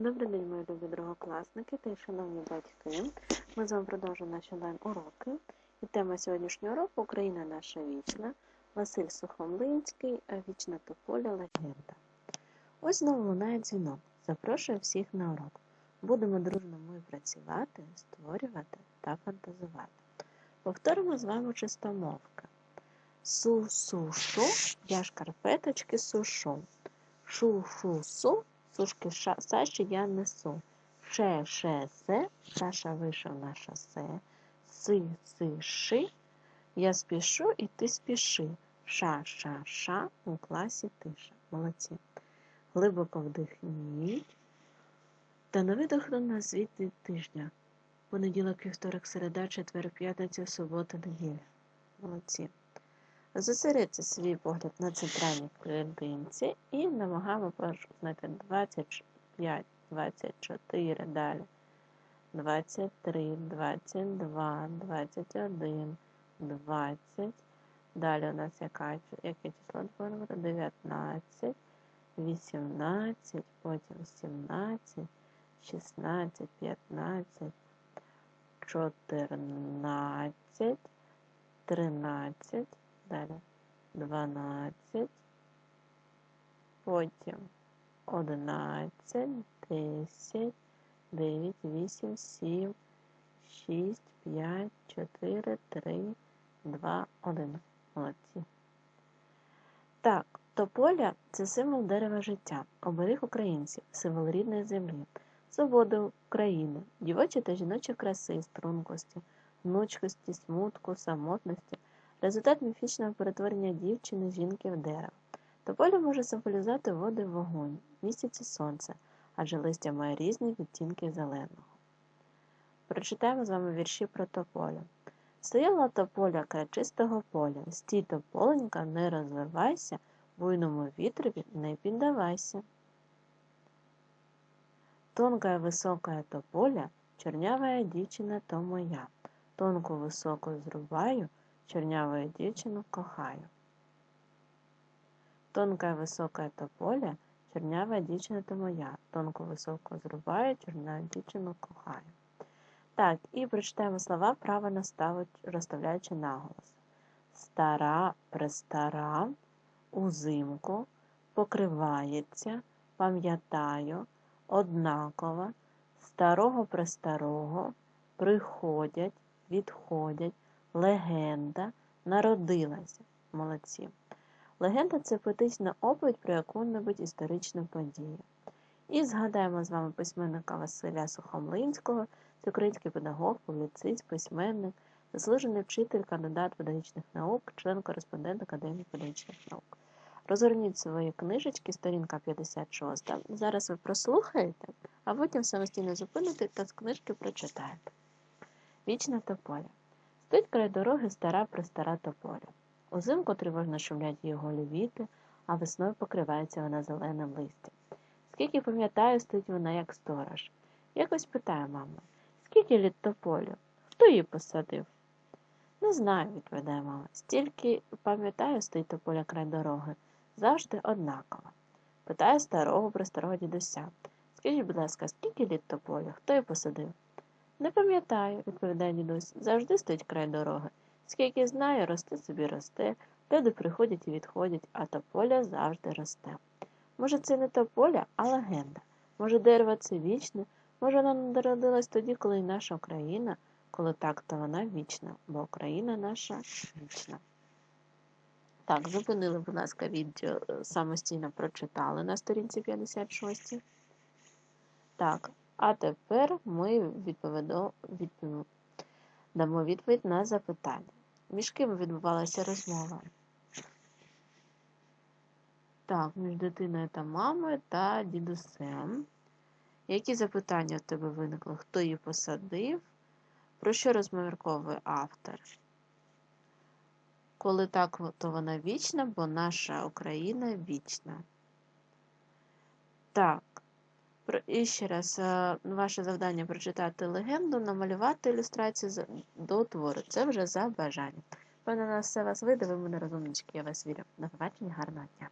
Добрий день, мої любі другокласники та й шановні батьки. Ми з вами продовжуємо наші онлайн-уроки. І тема сьогоднішнього уроку Україна наша вічна. Василь Сухомлинський, Вічна тополя легенда. Ось знову лунає дзвінок. Запрошую всіх на урок. Будемо дружно ми працювати, створювати та фантазувати. Повторимо з вами чистомовка. Су-су-шу, я шкарпеточки сушу. Шу-шу-су, сушки Саші я несу. Ше, ше, се, Саша вийшов на шосе. Си, си, ши, я спішу і ти спіши. Ша, ша, ша, у класі тиша. Молодці. Глибоко вдихніть. Та на видохну на звіти тижня. Понеділок, вівторок, середа, четвер, п'ятниця, субота, неділя. Молодці. Зосередьте свій погляд на центральній клітинці і намагаємо знайти 25, 24, далі. 23, 22, 21, 20. Далі у нас яка, яке число повинно бути? 19, 18, потім 17, 16, 15, 14, 13. Далі 12, потім 11, 10, 9, 8, 7, 6, 5, 4, 3, 2, 1. Молодці. Так, тополя це символ дерева життя, оберіг українців, символ рідної землі, свободи України, дівочі та жіночі краси, стрункості, гнучкості, смутку, самотності. Результат міфічного перетворення дівчини жінки в дерево. Тополя може символізувати води в вогонь, місяці сонце, адже листя має різні відтінки зеленого. Прочитаємо з вами вірші про тополю. Стояла тополя край чистого поля, стій тополенька, не розвивайся, буйному вітрові не піддавайся. Тонкая високая тополя, чорнявая дівчина то моя, тонку високу зрубаю, Чернявую дівчину кохаю. Тонка висока тополя, чернява дівчина то моя. Тонку високу зрубаю, черняву дівчину кохаю. Так, і прочитаємо слова, правильно розставляючи наголос. Стара, престара, узимку, покривається, пам'ятаю, однакова, старого престарого, приходять, відходять легенда народилася. Молодці. Легенда це поетична оповідь про яку-небудь історичну подію. І згадаємо з вами письменника Василя Сухомлинського, це український педагог, публіцист, письменник, заслужений вчитель, кандидат педагогічних наук, член кореспондент Академії педагогічних наук. Розгорніть свої книжечки, сторінка 56. Зараз ви прослухаєте, а потім самостійно зупините та з книжки прочитаєте. Вічна тополя. Стоїть край дороги стара пристара тополя. Узимку тривожно шумлять її голі віти, а весною покривається вона зеленим листям. Скільки пам'ятаю, стоїть вона, як сторож. Якось питає мама, скільки літ тополю? Хто її посадив? Не знаю, відповідає мама. Стільки пам'ятаю, стоїть тополя край дороги, завжди однаково. Питає старого престарого дідуся. Скажіть, будь ласка, скільки літ тополю? Хто її посадив? Не пам'ятаю, відповідає дідусь, завжди стоїть край дороги. Скільки знаю, росте собі росте, люди приходять і відходять, а тополя завжди росте. Може, це не тополя, а легенда. Може, дерево це вічне, може, вона народилась тоді, коли і наша Україна, коли так, то вона вічна, бо Україна наша вічна. Так, зупинили, будь ласка, відео самостійно прочитали на сторінці 56. Так, а тепер ми відповімо, відповімо, дамо відповідь на запитання. Між ким відбувалася розмова? Так, між дитиною та мамою та дідусем. Які запитання в тебе виникли? Хто її посадив? Про що розмірковує автор? Коли так, то вона вічна, бо наша Україна вічна. Так. І ще раз, е, ваше завдання прочитати легенду, намалювати ілюстрацію до твору. Це вже за бажанням. Певно, на все вас вийде, ви мене розумнички, я вас вірю. До побачення, гарного дня!